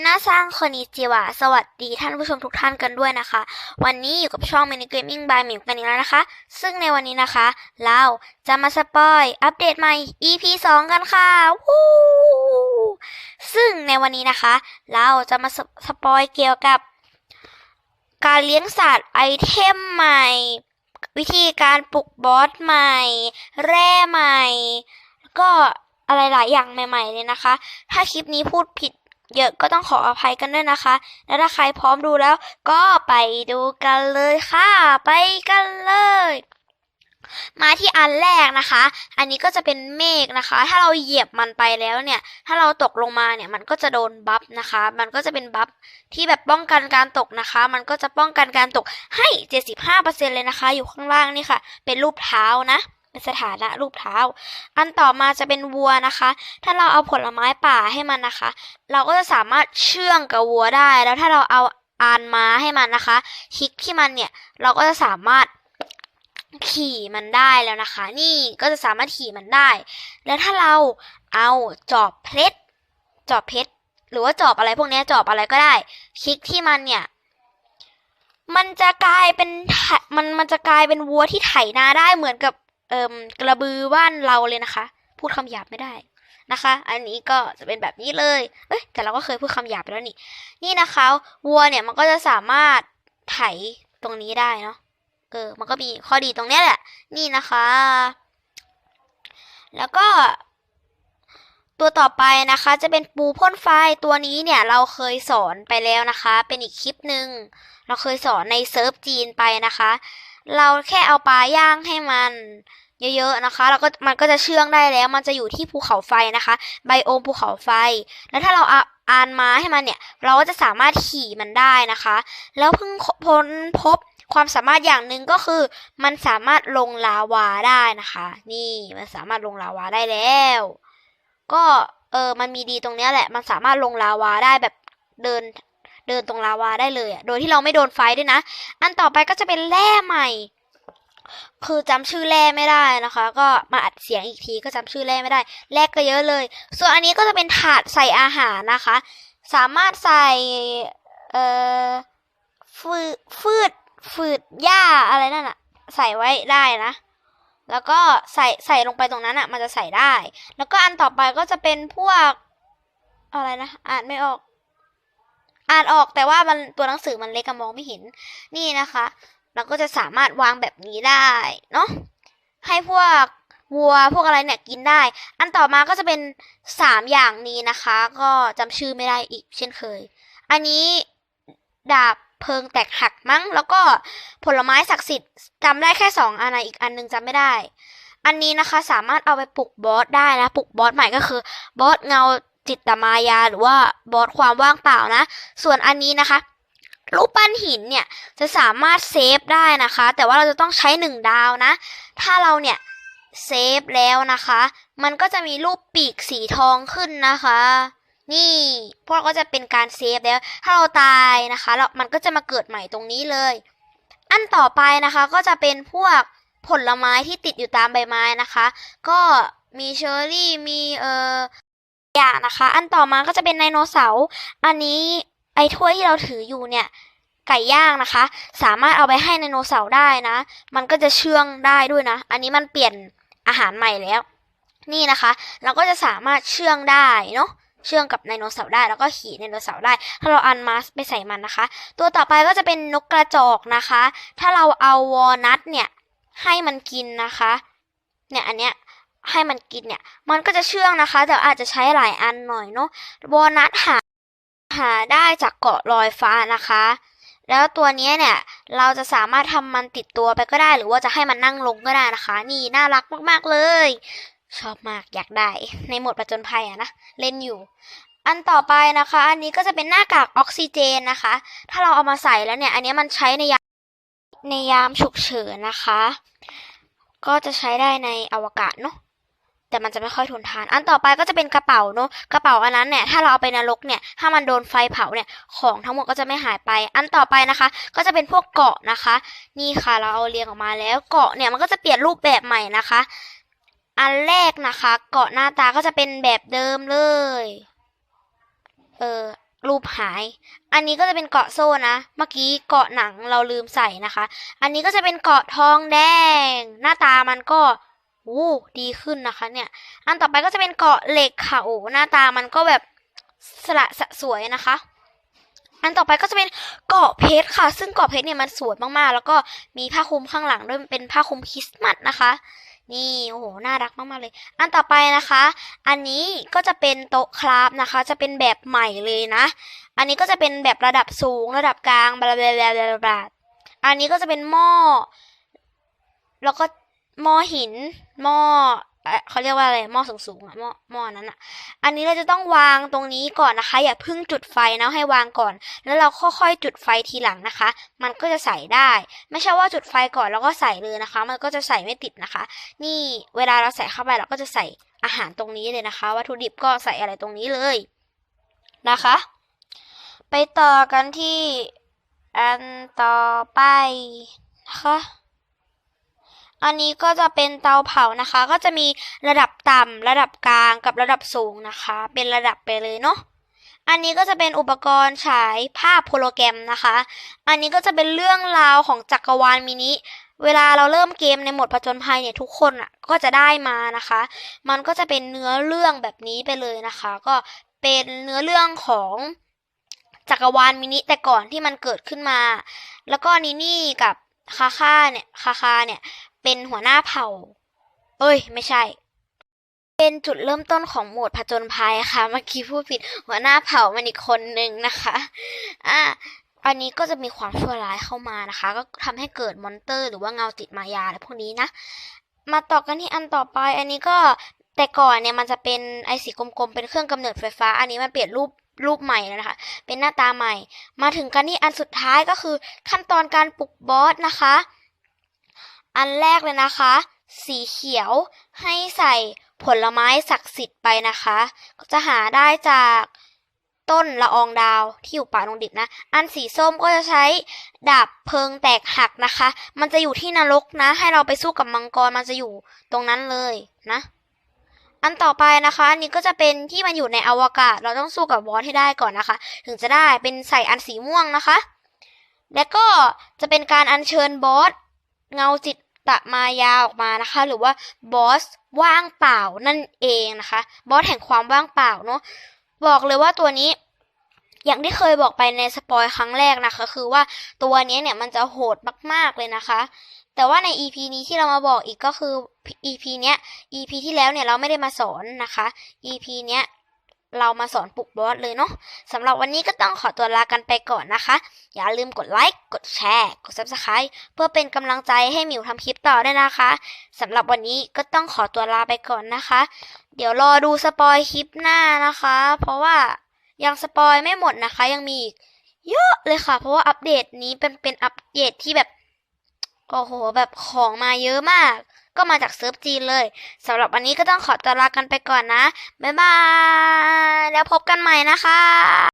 น่าซังคอนิจิวะสวัสดีท่านผู้ชมทุกท่านกันด้วยนะคะ วันนี้อยู่กับช่อง Mini Gaming by หมิวกันอีกแล้วนะคะ ซึ่งในวันนี้นะคะ เราจะมาสปอยอัปเดตใหม่ EP 2 กันค่ะวู้ซึ่งในวันนี้นะคะ เราจะมาสสปอยเกี่ยวกับ การเลี้ยงสัตว์ไอเทมใหม่ วิธีการปลุกบอสใหม่ แร่ใหม่ แล้วก็อะไรหลายอย่างใหม่ ๆ เลยนะคะ ถ้าคลิปนี้พูดผิด เยอะก็ต้องขออภัยกันด้วยนะคะ และถ้าใครพร้อมดูแล้ว ก็ไปดูกันเลยค่ะ ไปกันเลย มาที่อันแรกนะคะ อันนี้ก็จะเป็นเมฆนะคะ ถ้าเราเหยียบมันไปแล้วเนี่ย ถ้าเราตกลงมาเนี่ยมันก็จะโดนบัฟนะคะ มันก็จะเป็นบัฟที่แบบป้องกันการตกนะคะ มันก็จะป้องกันการตกให้ 75%เลยนะคะ อยู่ข้างล่างนี่ค่ะ เป็นรูปเท้านะ เป็นสถานะรูปเท้า อันต่อมาจะเป็นวัวนะคะ ถ้าเราเอาผลไม้ป่าให้มันนะคะ เราก็จะสามารถเชื่องกับวัวได้ แล้วถ้าเราเอาอานม้าให้มันนะคะคลิกที่มันเนี่ย เราก็จะสามารถขี่มันได้แล้วนะคะ นี่ก็จะสามารถขี่มันได้ แล้วถ้าเราเอาจอบเพชรจอบเพชรหรือว่าจอบอะไรพวกนี้จอบอะไรก็ได้ คลิกที่มันเนี่ย มันจะกลายเป็นมันมันจะกลายเป็นวัวที่ไถนาได้เหมือนกับ เอ่มกระบือบ้านเราเลยนะคะ พูดคำหยาบไม่ได้นะคะ อันนี้ก็จะเป็นแบบนี้เลย เอ้ย แต่เราก็เคยพูดคำหยาบไปแล้วนี่ นี่นะคะ วัวเนี่ยมันก็จะสามารถไถตรงนี้ได้เนาะ เออ มันก็มีข้อดีตรงเนี้ยแหละ นี่นะคะ แล้วก็ตัวต่อไปนะคะจะเป็นปูพ่นไฟตัวนี้เนี่ยเราเคยสอนไปแล้วนะคะ เป็นอีกคลิปหนึ่งเราเคยสอนในเซิร์ฟจีนไปนะคะ เราแค่เอาปลาย่างให้มันเยอะๆนะคะแล้วก็มันก็จะเชื่องได้แล้ว มันจะอยู่ที่ภูเขาไฟนะคะไบโอมภูเขาไฟ แล้วถ้าเราเอาอานม้าให้มันเนี่ย เราก็จะสามารถขี่มันได้นะคะ แล้วเพิ่งพ้นพบความสามารถอย่างหนึ่งก็คือ มันสามารถลงลาวาได้นะคะ นี่มันสามารถลงลาวาได้แล้ว ก็เออมันมีดีตรงเนี้ยแหละ มันสามารถลงลาวาได้แบบเดิน เดินตรงลาวาได้เลยอะโดยที่เราไม่โดนไฟด้วยนะ อันต่อไปก็จะเป็นแร่ใหม่ คือจำชื่อแร่ไม่ได้นะคะ ก็มาอัดเสียงอีกทีก็จำชื่อแร่ไม่ได้ แร่ก็เยอะเลย ส่วนอันนี้ก็จะเป็นถาดใส่อาหารนะคะ สามารถใส่เอ่อฟืดฟืดฟืดหญ้าอะไรนั่นอะใส่ไว้ได้นะแล้วก็ใส่ใส่ลงไปตรงนั้นอะมันจะใส่ได้ แล้วก็อันต่อไปก็จะเป็นพวก อะไรนะ อ่านไม่ออก อ่านออกแต่ว่ามันตัวหนังสือมันเล็กมองไม่เห็นนี่นะคะ เราก็จะสามารถวางแบบนี้ได้เนาะให้พวกวัวพวกอะไรเนี่ยกินได้ อันต่อมาก็จะเป็นสามอย่างนี้นะคะ ก็จำชื่อไม่ได้อีกเช่นเคย อันนี้ดาบเพลิงแตกหักมั้ง แล้วก็ผลไม้ศักดิ์สิทธิ์จำได้แค่สองอันอีกอันหนึงจำไม่ได้ อันนี้นะคะสามารถเอาไปปลุกบอสได้นะปลุกบอสใหม่ก็คือบอสเงา จิตมายาหรือว่าบอสความว่างเปล่านะ ส่วนอันนี้นะคะ รูปปั้นหินเนี่ยจะสามารถเซฟได้นะคะ แต่ว่าเราจะต้องใช้หนึ่งดาวนะ ถ้าเราเนี่ยเซฟแล้วนะคะ มันก็จะมีรูปปีกสีทองขึ้นนะคะ นี่พวกก็จะเป็นการเซฟแล้ว ถ้าเราตายนะคะแล้วมันก็จะมาเกิดใหม่ตรงนี้เลย อันต่อไปนะคะก็จะเป็นพวกผลไม้ที่ติดอยู่ตามใบไม้นะคะ ก็มีเชอร์รี่มีเอ่อ อย่างนะคะ อันต่อมาก็จะเป็นไดโนเสาร์อันนี้ไอ้ถ้วยที่เราถืออยู่เนี่ยไก่ย่างนะคะ สามารถเอาไปให้ไดโนเสาร์ได้นะ มันก็จะเชื่องได้ด้วยนะ อันนี้มันเปลี่ยนอาหารใหม่แล้ว นี่นะคะ เราก็จะสามารถเชื่องได้เนาะเชื่องกับไดโนเสาร์ได้แล้วก็ขี่ไดโนเสาร์ได้ ถ้าเราอันมาสไปใส่มันนะคะ ตัวต่อไปก็จะเป็นนกกระจอกนะคะ ถ้าเราเอาวอลนัทเนี่ยให้มันกินนะคะ เนี่ยอันเนี้ย ให้มันกินเนี่ย มันก็จะเชื่องนะคะ แต่อาจจะใช้หลายอันหน่อยเนาะวอลนัทหาหาได้จากเกาะลอยฟ้านะคะ แล้วตัวนี้เนี่ยเราจะสามารถทำมันติดตัวไปก็ได้ หรือว่าจะให้มันนั่งลงก็ได้นะคะ นี่น่ารักมากๆเลย ชอบมากอยากได้ ในหมดประจนภัยอะนะเล่นอยู่ อันต่อไปนะคะ อันนี้ก็จะเป็นหน้ากากออกซิเจนนะคะ ถ้าเราเอามาใส่แล้วเนี่ย อันนี้มันใช้ในยามในยามฉุกเฉินนะคะ ก็จะใช้ได้ในอวกาศเนาะ แต่มันจะไม่ค่อยทนทาน อันต่อไปก็จะเป็นกระเป๋าเนาะกระเป๋าอันนั้นเนี่ยถ้าเราเอาไปนรกเนี่ยถ้ามันโดนไฟเผาเนี่ยของทั้งหมดก็จะไม่หายไป อันต่อไปนะคะ ก็จะเป็นพวกเกาะนะคะ นี่ค่ะเราเอาเรียงออกมาแล้วเกาะเนี่ยมันก็จะเปลี่ยนรูปแบบใหม่นะคะ อันแรกนะคะ เกาะหน้าตาก็จะเป็นแบบเดิมเลยเออรูปหาย อันนี้ก็จะเป็นเกาะโซ่นะ เมื่อกี้เกาะหนังเราลืมใส่นะคะ อันนี้ก็จะเป็นเกาะทองแดง หน้าตามันก็ โอ้ดีขึ้นนะคะเนี่ย อันต่อไปก็จะเป็นเกาะเหล็กค่ะโอ้หน้าตามันก็แบบสละสะสวยนะคะ อันต่อไปก็จะเป็นเกาะเพชรค่ะ ซึ่งเกาะเพชรเนี่ยมันสวยมากๆ แล้วก็มีผ้าคลุมข้างหลังด้วยเป็นผ้าคลุมคริสต์มาสนะคะ นี่โอ้โหน่ารักมากๆเลย อันต่อไปนะคะ อันนี้ก็จะเป็นโต๊ะคราฟนะคะ จะเป็นแบบใหม่เลยนะ อันนี้ก็จะเป็นแบบระดับสูงระดับกลางบลาบลาบลาบลาอันนี้ก็จะเป็นหม้อแล้วก็ หม้อหินหม้อเขาเรียกว่าอะไรหม้อสูงๆอะหม้อหม้อนั้นอะอันนี้เราจะต้องวางตรงนี้ก่อนนะคะ อย่าเพิ่งจุดไฟนะให้วางก่อน แล้วเราค่อยๆจุดไฟทีหลังนะคะ มันก็จะใส่ได้ ไม่ใช่ว่าจุดไฟก่อนแล้วก็ใส่เลยนะคะ มันก็จะใส่ไม่ติดนะคะ นี่เวลาเราใส่เข้าไปเราก็จะใส่อาหารตรงนี้เลยนะคะ วัตถุดิบก็ใส่อะไรตรงนี้เลยนะคะ ไปต่อกันที่อันต่อไปนะคะ อันนี้ก็จะเป็นเตาเผานะคะ ก็จะมีระดับต่ำระดับกลางกับระดับสูงนะคะ เป็นระดับไปเลยเนาะอันนี้ก็จะเป็นอุปกรณ์ฉายภาพโฮโลแกรมนะคะ อันนี้ก็จะเป็นเรื่องราวของจักรวาลมินิ เวลาเราเริ่มเกมในโหมดผจญภัยเนี่ยทุกคนอะก็จะได้มานะคะ มันก็จะเป็นเนื้อเรื่องแบบนี้ไปเลยนะคะ ก็เป็นเนื้อเรื่องของจักรวาลมินิแต่ก่อนที่มันเกิดขึ้นมา แล้วก็นินี่กับคาคาเนี่ยคาคาเนี่ย เป็นหัวหน้าเผ่า เอ้ย ไม่ใช่ เป็นจุดเริ่มต้นของโหมดผจญภัยค่ะ เมื่อกี้พูดผิดหัวหน้าเผ่ามันอีกคนนึงนะคะ อะอันนี้ก็จะมีความชั่วร้ายเข้ามานะคะ ก็ทำให้เกิดมอนเตอร์ หรือว่าเงาติดมายาอะไรพวกนี้นะ มาต่อกันที่อันต่อไป อันนี้ก็แต่ก่อนเนี่ยมันจะเป็นไอสีกลมๆ เป็นเครื่องกำเนิดไฟฟ้า อันนี้มันเปลี่ยนรูปรูปใหม่แล้วนะคะ เป็นหน้าตาใหม่ มาถึงกันที่อันสุดท้ายก็คือขั้นตอนการปลุกบอสนะคะ อันแรกเลยนะคะ สีเขียวให้ใส่ผลไม้ศักดิ์สิทธิ์ไปนะคะ ก็จะหาได้จากต้นละอองดาวที่อยู่ป่าดงดิบนะ อันสีส้มก็จะใช้ดาบเพลิงแตกหักนะคะ มันจะอยู่ที่นรกนะ ให้เราไปสู้กับมังกรมันจะอยู่ตรงนั้นเลยนะ อันต่อไปนะคะอันนี้ก็จะเป็นที่มันอยู่ในอวกาศ เราต้องสู้กับบอสให้ได้ก่อนนะคะ ถึงจะได้เป็นใส่อันสีม่วงนะคะ และก็จะเป็นการอัญเชิญบอสเงาจิต ตมายาออกมานะคะ หรือว่าบอสว่างเปล่านั่นเองนะคะบอสแห่งความว่างเปล่าเนาะบอกเลยว่าตัวนี้อย่างที่เคยบอกไปในสปอยครั้งแรกนะคะ คือว่าตัวนี้เนี่ยมันจะโหดมากๆเลยนะคะ แต่ว่าใน EP นี้ที่เรามาบอกอีกก็คือ EP เนี้ย EP ที่แล้วเนี่ยเราไม่ได้มาสอนนะคะ EP เนี้ย เรามาสอนปลุกบอสเลยเนาะสำหรับวันนี้ก็ต้องขอตัวลากันไปก่อนนะคะ อย่าลืมกดไลค์กดแชร์ กด Subscribe เพื่อเป็นกำลังใจให้หมิวทำคลิปต่อด้วยนะคะสำหรับวันนี้ก็ต้องขอตัวลาไปก่อนนะคะ เดี๋ยวรอดูสปอยคลิปหน้านะคะ เพราะว่ายังสปอยไม่หมดนะคะ ยังมีอีกเยอะเลยค่ะ เพราะว่าอัปเดตนี้เป็นเป็นอัปเดตที่แบบ โอ้โห แบบของมาเยอะมาก ก็มาจากเซิร์ฟจีนเลยสำหรับวันนี้ก็ต้องขอตัวลากันไปก่อนนะ บ๊ายบาย แล้วพบกันใหม่นะคะ